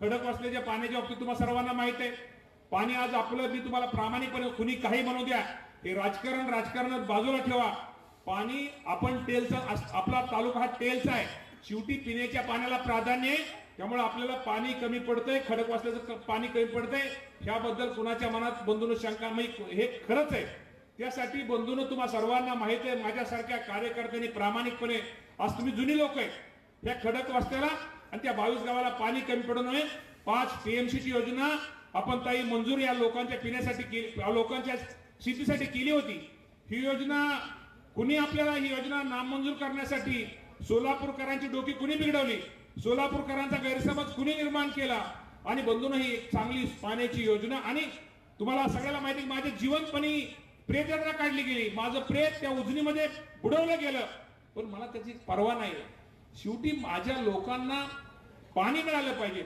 खडक असल्याच्या पाण्याच्या बाबतीत तुम्हाला सर्वांना माहीत आहे. पाणी आज आपलं मी तुम्हाला प्रामाणिकपणे कुणी काही म्हणू द्या हे राजकारण राजकारणात बाजूला ठेवा. पाणी आपण टेलचा आपला तालुका हा टेलचा आहे. शेवटी पिण्याच्या पाण्याला प्राधान्य आहे. त्यामुळे आपल्याला पाणी कमी पडतंय खडक वाचल्याचं पाणी कमी पडतंय. ह्याबद्दल कुणाच्या मनात बंधून शंका हे खरंच आहे. त्यासाठी बंधून तुम्हा सर्वांना माहिती आहे माझ्यासारख्या कार्यकर्त्यांनी प्रामाणिकपणे आज तुम्ही जुनी लोक आहे त्या खडक वाचल्याला आणि त्या बावीस गावाला पाणी कमी पडू नये. पाच पीएमसीची योजना आपण ताई मंजूर या लोकांच्या पिण्यासाठी केली लोकांच्या शेतीसाठी केली होती. ही योजना कुणी आपल्याला ही योजना नामंजूर करण्यासाठी सोलापूरकरांची डोकी कुणी बिघडवली? सोलापूरकरांचा गैरसमज कुणी निर्माण केला? आणि बंधून ही एक चांगली पाण्याची योजना आणि तुम्हाला सगळ्याला माहिती आहे, माझ्या जीवनपणी प्रेतयात्रा काढली गेली. माझं प्रेत त्या उजनीमध्ये बुडवलं गेलं. पण मला त्याची पर्वा नाही शेवटी माझ्या लोकांना पाणी मिळालं पाहिजे.